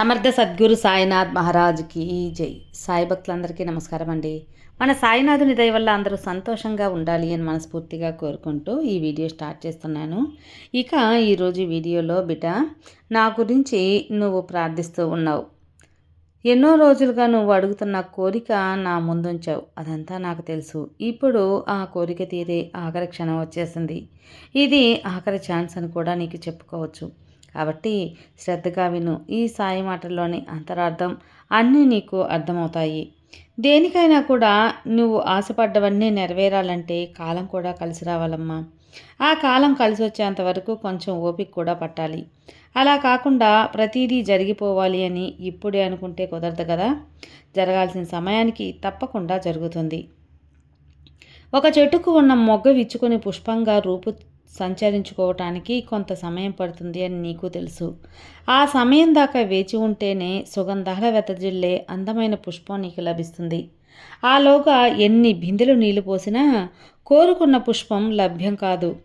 సమర్థ సద్గురు సాయినాథ్ మహారాజ్కి జై. సాయి భక్తులందరికీ నమస్కారం అండి. మన సాయినాథుని దయ వల్ల అందరూ సంతోషంగా ఉండాలి అని మనస్ఫూర్తిగా కోరుకుంటూ ఈ వీడియో స్టార్ట్ చేస్తున్నాను. ఇక ఈరోజు వీడియోలో బిడ్డ నా గురించి నువ్వు ప్రార్థిస్తూ ఉన్నావు. ఎన్నో రోజులుగా నువ్వు అడుగుతున్న కోరిక నా ముందుంచావు. అదంతా నాకు తెలుసు. ఇప్పుడు ఆ కోరిక తీరే ఆఖరి క్షణం వచ్చేసింది. ఇది ఆఖరి ఛాన్స్ అని కూడా నీకు చెప్పుకోవచ్చు. కాబట్టి శ్రద్ధగా విను. ఈ సాయి మాటల్లోని అంతరార్థం అన్నీ నీకు అర్థమవుతాయి. దేనికైనా కూడా నువ్వు ఆశపడ్డవన్నీ నెరవేరాలంటే కాలం కూడా కలిసి రావాలమ్మా. ఆ కాలం కలిసి వచ్చేంత వరకు కొంచెం ఓపిక కూడా పట్టాలి. అలా కాకుండా ప్రతిదీ జరిగిపోవాలి అని ఇప్పుడే అనుకుంటే కుదరదు కదా? జరగాల్సిన సమయానికి తప్పకుండా జరుగుతుంది. ఒక చెట్టుకు ఉన్న మొగ్గ విచ్చుకొని పుష్పంగా రూపు సంచరించుకోవటానికి కొంత సమయం పడుతుంది అని నీకు తెలుసు. ఆ సమయం దాకా వేచి ఉంటేనే సుగంధాల వెతజిల్లే అందమైన పుష్పం నీకు లభిస్తుంది. ఆలోగా ఎన్ని బిందెలు నీళ్ళు పోసినా కోరుకున్న పుష్పం లభ్యం కాదు.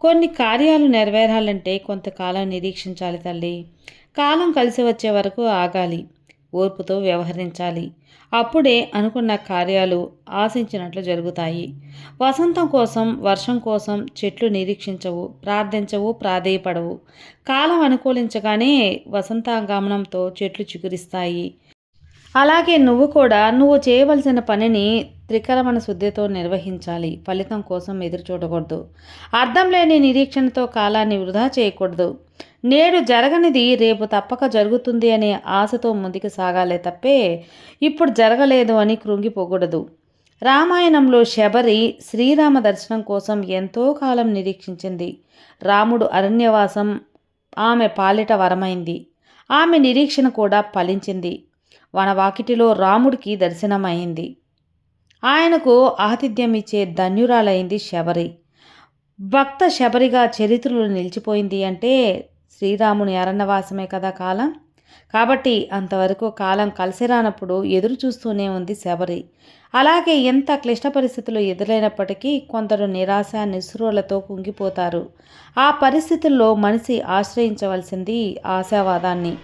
కొన్ని కార్యాలు నెరవేరాలంటే కొంతకాలం నిరీక్షించాలి తల్లి. కాలం కలిసి వచ్చే వరకు ఆగాలి. ఓర్పుతో వ్యవహరించాలి. అప్పుడే అనుకున్న కార్యాలు ఆశించినట్లు జరుగుతాయి. వసంతం కోసం వర్షం కోసం చెట్లు నిరీక్షించవు ప్రార్థించవు ప్రాధేయపడవు. కాలం అనుకూలించగానే వసంతాగమనంతో చెట్లు చిగురిస్తాయి. అలాగే నువ్వు కూడా నువ్వు చేయవలసిన పనిని త్రికరమణ శుద్ధితో నిర్వహించాలి. ఫలితం కోసం ఎదురు చూడకూడదు అర్థం లేని నిరీక్షణతో కాలాన్ని వృధా చేయకూడదు. నేడు జరగనిది రేపు తప్పక జరుగుతుంది అనే ఆశతో ముందుకు సాగాలే తప్పే ఇప్పుడు జరగలేదు అని కృంగిపోకూడదు. రామాయణంలో శబరి శ్రీరామ దర్శనం కోసం ఎంతో కాలం నిరీక్షించింది. రాముడు అరణ్యవాసం ఆమె పాలిట వరమైంది. ఆమె నిరీక్షణ కూడా ఫలించింది. వనవాకిటిలో రాముడికి దర్శనమైంది. ఆయనకు ఆతిథ్యం ఇచ్చే ధన్యురాలైంది శబరి. భక్త శబరిగా చరిత్రలో నిలిచిపోయింది అంటే శ్రీరాముని అరణ్యవాసమే కదా కాలం? కాబట్టి అంతవరకు కాలం కలిసి రానప్పుడు ఎదురు చూస్తూనే ఉంది శబరి. అలాగే ఎంత క్లిష్ట పరిస్థితులు ఎదురైనప్పటికీ కొందరు నిరాశ నిస్రులతో కుంగిపోతారు. ఆ పరిస్థితుల్లో మనిషి ఆశ్రయించవలసింది ఆశావాదాన్ని.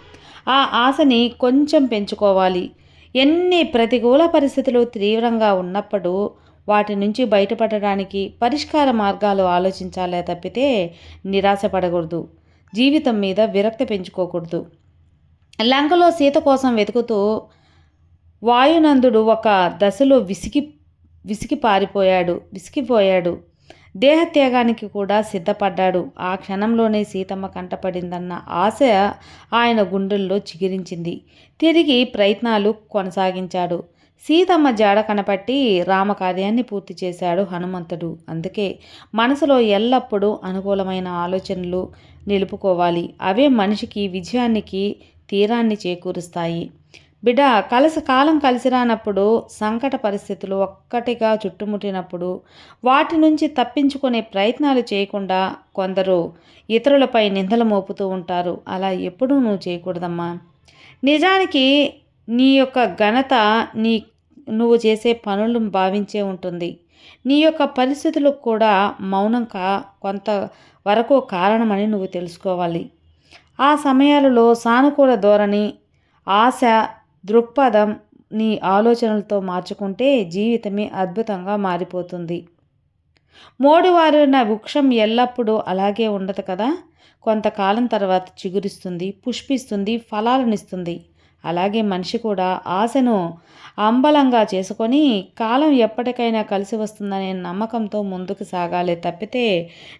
ఆ ఆశని కొంచెం పెంచుకోవాలి. ఎన్ని ప్రతికూల పరిస్థితులు తీవ్రంగా ఉన్నప్పుడు వాటి నుంచి బయటపడడానికి పరిష్కార మార్గాలు ఆలోచించాలే తప్పితే నిరాశపడకూడదు. జీవితం మీద విరక్తి పెంచుకోకూడదు. లంకలో సీత కోసం వెతుకుతూ వాయునందుడు ఒక దశలో విసిగి విసిగి పారిపోయాడు విసిగిపోయాడు దేహత్యాగానికి కూడా సిద్ధపడ్డాడు. ఆ క్షణంలోనే సీతమ్మ కంటపడిందన్న ఆశ ఆయన గుండెల్లో చిగిరించింది. తిరిగి ప్రయత్నాలు కొనసాగించాడు. సీతమ్మ జాడ కనపట్టి రామకార్యాన్ని పూర్తి చేశాడు హనుమంతుడు. అందుకే మనసులో ఎల్లప్పుడూ అనుకూలమైన ఆలోచనలు నిలుపుకోవాలి. అవే మనిషికి విజయానికి తీరాన్ని చేకూరుస్తాయి. బిడ్డ కలిసి కాలం కలిసి రానప్పుడు సంకట పరిస్థితులు ఒక్కటిగా చుట్టుముట్టినప్పుడు వాటి నుంచి తప్పించుకునే ప్రయత్నాలు చేయకుండా కొందరు ఇతరులపై నిందలు మోపుతూ ఉంటారు. అలా ఎప్పుడూ నువ్వు చేయకూడదమ్మా. నిజానికి నీ యొక్క ఘనత నీ నువ్వు చేసే పనులను భావించే ఉంటుంది. నీ యొక్క పరిస్థితులకు కూడా మౌనం కా కొంత వరకు కారణమని నువ్వు తెలుసుకోవాలి. ఆ సమయాలలో సానుకూల ధోరణి ఆశ దృక్పథం నీ ఆలోచనలతో మార్చుకుంటే జీవితమే అద్భుతంగా మారిపోతుంది. మోడివారిన వృక్షం ఎల్లప్పుడూ అలాగే ఉండదు కదా? కొంతకాలం తర్వాత చిగురిస్తుంది పుష్పిస్తుంది ఫలాలనిస్తుంది. అలాగే మనిషి కూడా ఆశను అంబలంగా చేసుకొని కాలం ఎప్పటికైనా కలిసి వస్తుందనే నమ్మకంతో ముందుకు సాగాలే తప్పితే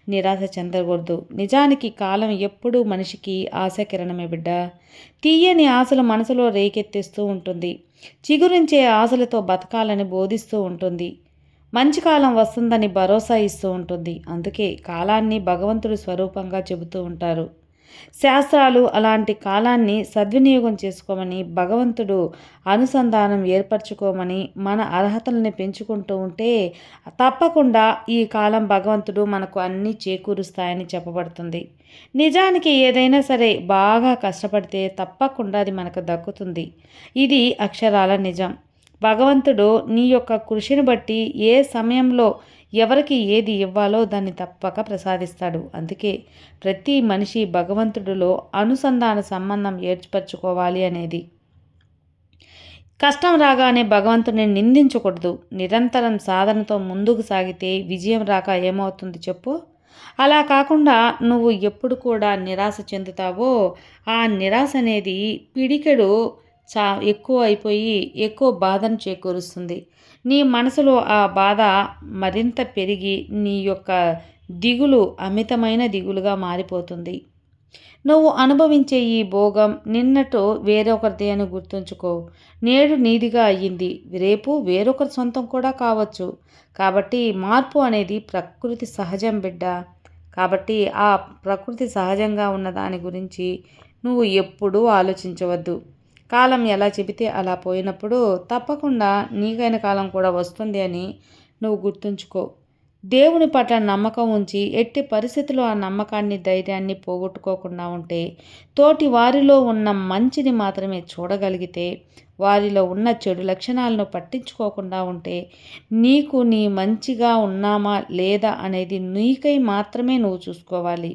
నిరాశ చెందకూడదు. నిజానికి కాలం ఎప్పుడూ మనిషికి ఆశ కిరణమే బిడ్డ. తీయని ఆశలు మనసులో రేకెత్తిస్తూ ఉంటుంది. చిగురించే ఆశలతో బతకాలని బోధిస్తూ ఉంటుంది. మంచి కాలం వస్తుందని భరోసా ఇస్తూ ఉంటుంది. అందుకే కాలాన్ని భగవంతుడి స్వరూపంగా చెబుతూ ఉంటారు. శాస్త్రాలు అలాంటి కాలాన్ని సద్వినియోగం చేసుకోమని భగవంతుడు అనుసంధానం ఏర్పరచుకోమని మన అర్హతల్ని పెంచుకుంటూ ఉంటే తప్పకుండా ఈ కాలం భగవంతుడు మనకు అన్నీ చేకూరుస్తాయని చెప్పబడుతుంది. నిజానికి ఏదైనా సరే బాగా కష్టపడితే తప్పకుండా అది మనకు దక్కుతుంది. ఇది అక్షరాల నిజం. భగవంతుడు నీ యొక్క కృషిని బట్టి ఏ సమయంలో ఎవరికి ఏది ఇవ్వాలో దాన్ని తప్పక ప్రసాదిస్తాడు. అందుకే ప్రతి మనిషి భగవంతుడిలో అనుసంధాన సంబంధం ఏర్పరచుకోవాలి అనేది. కష్టం రాగానే భగవంతుని నిందించకూడదు. నిరంతరం సాధనతో ముందుకు సాగితే విజయం రాక ఏమవుతుంది చెప్పు. అలా కాకుండా నువ్వు ఎప్పుడు కూడా నిరాశ చెందుతావో ఆ నిరాశ అనేది పిడికెడు చా ఎక్కువ అయిపోయి ఎక్కువ బాధను చేకూరుస్తుంది. నీ మనసులో ఆ బాధ మరింత పెరిగి నీ యొక్క దిగులు అమితమైన దిగులుగా మారిపోతుంది. నువ్వు అనుభవించే ఈ భోగం నిన్నటు వేరొకరిది అని గుర్తుంచుకో. నేడు నీదిగా అయ్యింది. రేపు వేరొకరి సొంతం కూడా కావచ్చు. కాబట్టి మార్పు అనేది ప్రకృతి సహజం బిడ్డ. కాబట్టి ఆ ప్రకృతి సహజంగా ఉన్న దాని గురించి నువ్వు ఎప్పుడూ ఆలోచించవద్దు. కాలం ఎలా చెబితే అలా పోయినప్పుడు తప్పకుండా నీకైన కాలం కూడా వస్తుంది అని నువ్వు గుర్తుంచుకో. దేవుని పట్ల నమ్మకం ఉంచి ఎట్టి పరిస్థితుల్లో ఆ నమ్మకాన్ని ధైర్యాన్ని పోగొట్టుకోకుండా ఉంటే తోటి వారిలో ఉన్న మంచిని మాత్రమే చూడగలిగితే వారిలో ఉన్న చెడు లక్షణాలను పట్టించుకోకుండా ఉంటే నీకు నీ మంచిగా ఉన్నామా లేదా అనేది నీకై మాత్రమే నువ్వు చూసుకోవాలి.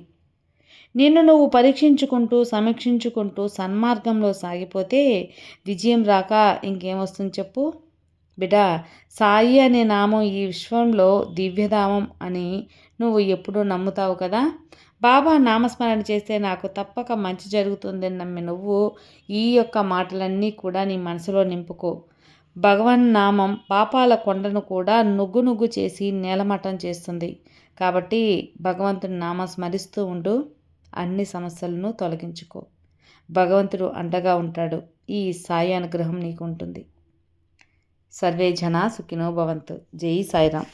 నిన్ను నువ్వు పరీక్షించుకుంటూ సమీక్షించుకుంటూ సన్మార్గంలో సాగిపోతే విజయం రాక ఇంకేమొస్తుంది చెప్పు? బిడా సాయి అనే నామం ఈ విశ్వంలో దివ్యధామం అని నువ్వు ఎప్పుడూ నమ్ముతావు కదా? బాబా నామస్మరణ చేస్తే నాకు తప్పక మంచి జరుగుతుందని నమ్మి నువ్వు ఈ యొక్క మాటలన్నీ కూడా నీ మనసులో నింపుకో. భగవన్ నామం పాపాల కొండను కూడా నుగ్గు నుగ్గు చేసి నేలమట్టం చేస్తుంది. కాబట్టి భగవంతుని నామ స్మరిస్తూ ఉండు. అన్ని సమస్యలను తొలగించుకో. భగవంతుడు అండగా ఉంటాడు. ఈ సాయి అనుగ్రహం నీకు ఉంటుంది సర్వే జనా సుఖినో భవంతు. జై సాయిరామ్.